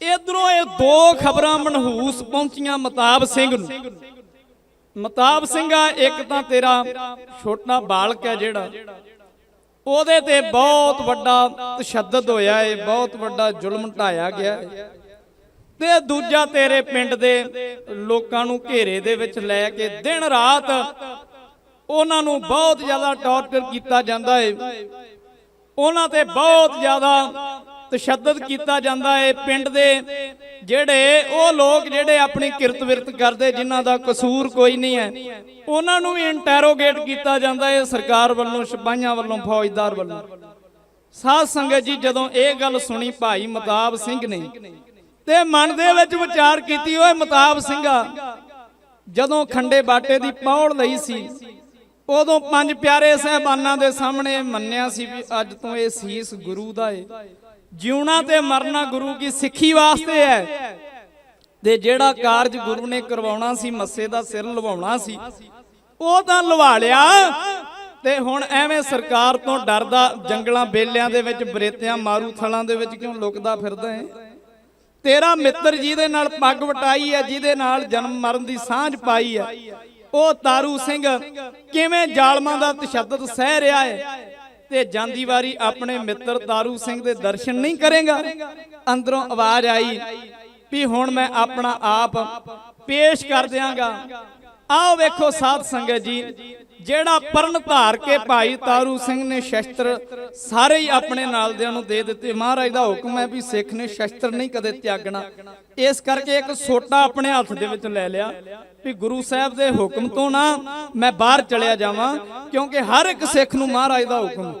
ਇਧਰੋਂ ਇਹ ਦੋ ਖਬਰਾਂ ਮਨਹੂਸ ਪਹੁੰਚੀਆਂ ਮਤਾਬ ਸਿੰਘ ਨੂੰ। ਮਤਾਬ ਸਿੰਘਾ ਇੱਕ ਤਾਂ ਤੇਰਾ ਛੋਟਾ ਬਾਲਕ ਹੈ ਜਿਹੜਾ, ਉਹਦੇ ਤੇ ਬਹੁਤ ਵੱਡਾ ਤਸ਼ੱਦਦ ਹੋਇਆ ਏ, ਬਹੁਤ ਵੱਡਾ ਜ਼ੁਲਮ ਢਾਇਆ ਗਿਆ ਏ। ਤੇ ਦੂਜਾ ਤੇਰੇ ਪਿੰਡ ਦੇ ਲੋਕਾਂ ਨੂੰ ਘੇਰੇ ਦੇ ਵਿੱਚ ਲੈ ਕੇ ਦਿਨ ਰਾਤ ਉਹਨਾਂ ਨੂੰ ਬਹੁਤ ਜ਼ਿਆਦਾ ਟੌਰਚਰ ਕੀਤਾ ਜਾਂਦਾ ਏ। ਉਹਨਾਂ ਤੇ ਬਹੁਤ ਜ਼ਿਆਦਾ ਤਸ਼ੱਦਦ ਕੀਤਾ ਜਾਂਦਾ ਹੈ ਪਿੰਡ ਦੇ, ਜਿਹੜੇ ਉਹ ਲੋਕ ਜਿਹੜੇ ਆਪਣੀ ਕਿਰਤ ਵਿਰਤ ਕਰਦੇ ਜਿਨ੍ਹਾਂ ਦਾ ਕਸੂਰ ਕੋਈ ਨਹੀਂ ਹੈ, ਉਹਨਾਂ ਨੂੰ ਵੀ ਇੰਟਰੋਗੇਟ ਕੀਤਾ ਜਾਂਦਾ ਏ ਸਰਕਾਰ ਵੱਲੋਂ, ਸਿਪਾਹੀਆਂ ਵੱਲੋਂ, ਫੌਜਦਾਰ ਵੱਲੋਂ। ਸਾਧ ਸੰਗਤ ਜੀ, ਜਦੋਂ ਇਹ ਗੱਲ ਸੁਣੀ ਭਾਈ ਮਤਾਬ ਸਿੰਘ ਨੇ, ਤੇ ਮਨ ਦੇ ਵਿੱਚ ਵਿਚਾਰ ਕੀਤੀ, ਓਏ ਮਤਾਬ ਸਿੰਘਾ, ਜਦੋਂ ਖੰਡੇ ਬਾਟੇ ਦੀ ਪੌੜ ਲਈ ਸੀ ਉਦੋਂ ਪੰਜ ਪਿਆਰੇ ਸਹਿਬਾਨਾਂ ਦੇ ਸਾਹਮਣੇ ਮੰਨਿਆ ਸੀ ਵੀ ਅੱਜ ਤੋਂ ਇਹ ਸੀਸ ਗੁਰੂ ਦਾ ਏ। ਜਿਉਣਾ ਤੇ ਮਰਨਾ ਗੁਰੂ ਕੀ ਸਿੱਖੀ ਵਾਸਤੇ ਹੈ? ਤੇ ਜਿਹੜਾ ਕਾਰਜ ਗੁਰੂ ਨੇ ਕਰਵਾਉਣਾ ਸੀ, ਮੱਸੇ ਦਾ ਸਿਰ ਲਵਾਉਣਾ ਸੀ, ਉਹ ਤਾਂ ਲਵਾ ਲਿਆ। ਤੇ ਹੁਣ ਐਵੇਂ ਸਰਕਾਰ ਤੋਂ ਡਰਦਾ, ਜੰਗਲਾਂ ਬੇਲਿਆਂ ਦੇ ਵਿੱਚ, ਬਰੇਤਿਆਂ, ਮਾਰੂ ਥਲਾਂ ਦੇ ਵਿੱਚ ਕਿਉਂ ਲੁਕਦਾ ਫਿਰਦਾ ਹੈ ਤੇਰਾ ਮਿੱਤਰ ਜਿਹਦੇ ਨਾਲ ਪੱਗ ਵਟਾਈ ਹੈ, ਜਿਹਦੇ ਨਾਲ ਜਨਮ ਮਰਨ ਦੀ ਸਾਂਝ ਪਾਈ ਹੈ ਉਹ ਤਾਰੂ ਸਿੰਘ, ਕਿਵੇਂ ਜ਼ਾਲਮਾਂ ਦਾ ਤਸ਼ੱਦਦ ਸਹਿ ਰਿਹਾ ਹੈ ਤੇ ਜਾਂਦੀ ਵਾਰੀ ਆਪਣੇ ਮਿੱਤਰ ਤਾਰੂ ਸਿੰਘ ਦੇ ਦਰਸ਼ਨ ਨਹੀਂ ਕਰੇਗਾ? ਅੰਦਰੋਂ ਆਵਾਜ਼ ਆਈ ਵੀ ਹੁਣ ਮੈਂ ਆਪਣਾ ਆਪ ਪੇਸ਼ ਕਰ ਦਿਆਂਗਾ। ਆਓ ਵੇਖੋ ਸਾਧ ਸੰਗਤ ਜੀ, ਜਿਹੜਾ ਪਰਨ ਧਾਰ ਕੇ ਭਾਈ ਤਾਰੂ ਸਿੰਘ ਨੇ ਸ਼ਸਤਰ ਸਾਰੇ ਹੀ ਆਪਣੇ ਨਾਲ ਦਿਆਂ ਨੂੰ ਦੇ ਦਿੱਤੇ। ਮਹਾਰਾਜ ਦਾ ਹੁਕਮ ਹੈ ਵੀ ਸਿੱਖ ਨੇ ਸ਼ਸਤਰ ਨਹੀਂ ਕਦੇ ਤਿਆਗਣਾ। ਇਸ ਕਰਕੇ ਇੱਕ ਸੋਟਾ ਆਪਣੇ ਹੱਥ ਦੇ ਵਿੱਚ ਲੈ ਲਿਆ ਵੀ ਗੁਰੂ ਸਾਹਿਬ ਦੇ ਹੁਕਮ ਤੋਂ ਨਾ ਮੈਂ ਬਾਹਰ ਚਲਿਆ ਜਾਵਾਂ, ਕਿਉਂਕਿ ਹਰ ਇੱਕ ਸਿੱਖ ਨੂੰ ਮਹਾਰਾਜ ਦਾ ਹੁਕਮ।